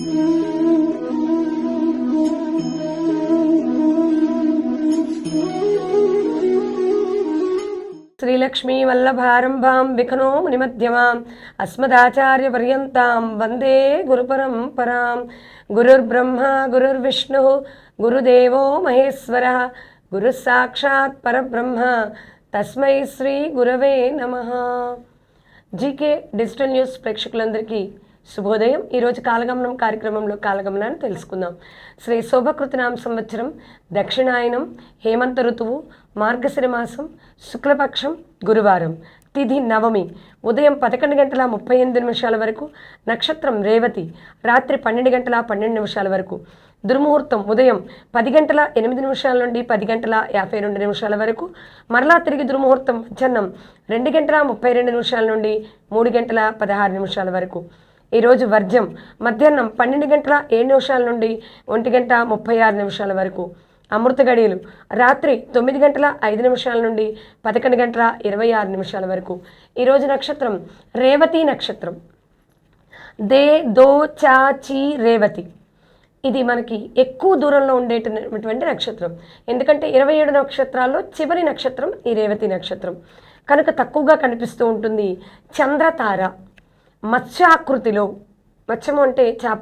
శ్రీలక్ష్మీ వల్లభారంభాం విఖనో మునిమధ్యమాం అస్మదాచార్యపర్యంతాం వందే గురుపరంపరాం. గురుర్బ్రహ్మ గురుర్విష్ణు గురుదేవో మహేశ్వర గురుసాక్షాత్ పరబ్రహ్మ తస్మై శ్రీ గురవే నమ. జీకే డిజిటల్ న్యూస్ ప్రేక్షకులందరికీ శుభోదయం. ఈరోజు కాలగమనం కార్యక్రమంలో కాలగమనాన్ని తెలుసుకుందాం. శ్రీ శోభకృతనామ సంవత్సరం దక్షిణాయనం హేమంత ఋతువు మార్గశిర మాసం శుక్లపక్షం గురువారం తిథి నవమి. ఉదయం పదకొండు గంటల ముప్పై ఎనిమిది నిమిషాల వరకు నక్షత్రం రేవతి. రాత్రి పన్నెండు గంటల పన్నెండు నిమిషాల వరకు. దుర్ముహూర్తం ఉదయం పది గంటల ఎనిమిది నిమిషాల నుండి పది గంటల యాభై రెండు నిమిషాల వరకు. మరలా తిరిగి దుర్ముహూర్తం మధ్యాహ్నం రెండు గంటల ముప్పై రెండు నిమిషాల నుండి మూడు గంటల పదహారు నిమిషాల వరకు. ఈరోజు వర్జం మధ్యాహ్నం పన్నెండు గంటల ఏడు నిమిషాల నుండి ఒంటి గంట ముప్పై ఆరు నిమిషాల వరకు. అమృత గడియలు. రాత్రి తొమ్మిది గంటల ఐదు నిమిషాల నుండి పదకొండు గంటల ఇరవై ఆరు నిమిషాల వరకు. ఈరోజు నక్షత్రం రేవతి నక్షత్రం. దే దో చా చీ రేవతి. ఇది మనకి ఎక్కువ దూరంలో ఉండేటటువంటి నక్షత్రం. ఎందుకంటే ఇరవై ఏడు నక్షత్రాల్లో చివరి నక్షత్రం ఈ రేవతి నక్షత్రం. కనుక తక్కువగా కనిపిస్తూ ఉంటుంది చంద్రతార. మత్స్యాకృతిలో మత్స్యము అంటే చేప.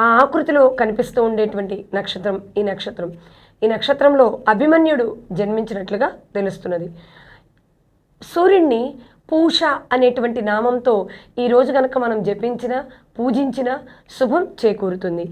ఆ ఆకృతిలో కనిపిస్తూ ఉండేటువంటి నక్షత్రం ఈ నక్షత్రం. ఈ నక్షత్రంలో అభిమన్యుడు జన్మించినట్లుగా తెలుస్తున్నది. సూర్యుడిని పూష అనేటువంటి నామంతో ఈరోజు కనుక మనం జపించిన పూజించిన శుభం చేకూరుతుంది.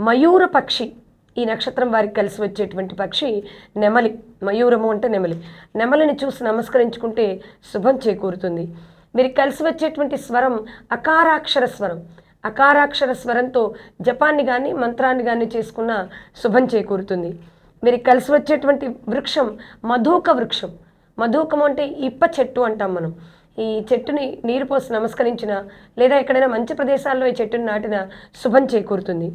మయూర పక్షి ఈ నక్షత్రం వారికి కలిసి వచ్చేటువంటి పక్షి నెమలి. మయూరము అంటే నెమలి. నెమలిని చూసి నమస్కరించుకుంటే శుభం చేకూరుతుంది. వీరికి కలిసి వచ్చేటువంటి స్వరం అకారాక్షర స్వరం. అకారాక్షర స్వరంతో జపాన్ని కానీ మంత్రాన్ని కానీ చేసుకున్న శుభం చేకూరుతుంది. వీరికి కలిసి వచ్చేటువంటి వృక్షం మధూక వృక్షం. మధుకం అంటే ఇప్ప చెట్టు అంటాం మనం. ఈ చెట్టుని నీరు పోసి నమస్కరించిన లేదా ఎక్కడైనా మంచి ప్రదేశాల్లో ఈ చెట్టుని నాటిన శుభం చేకూరుతుంది.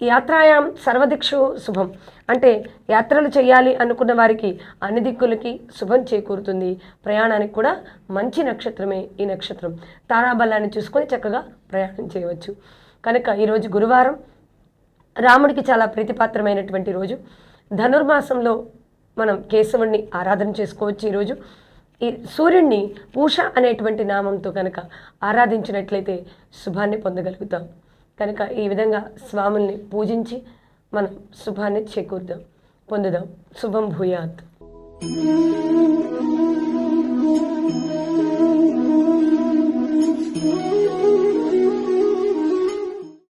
యాత్రాయాం సర్వదిక్షు శుభం. అంటే యాత్రలు చేయాలి అనుకున్న వారికి అన్ని దిక్కులకి శుభం చేకూరుతుంది. ప్రయాణానికి కూడా మంచి నక్షత్రమే ఈ నక్షత్రం. తారాబలాన్ని చూసుకొని చక్కగా ప్రయాణం చేయవచ్చు. కనుక ఈరోజు గురువారం రాముడికి చాలా ప్రీతిపాత్రమైనటువంటి రోజు. ధనుర్మాసంలో మనం కేశవుణ్ణి ఆరాధన చేసుకోవచ్చు ఈరోజు ఈ సూర్యుడిని పూష అనేటువంటి నామంతో కనుక ఆరాధించినట్లయితే శుభాన్ని పొందగలుగుతాం. కనుక ఈ విధంగా స్వాముల్ని పూజించి మనం శుభాన్ని చేకూర్దాం పొందుదాం. శుభం భూయాత్.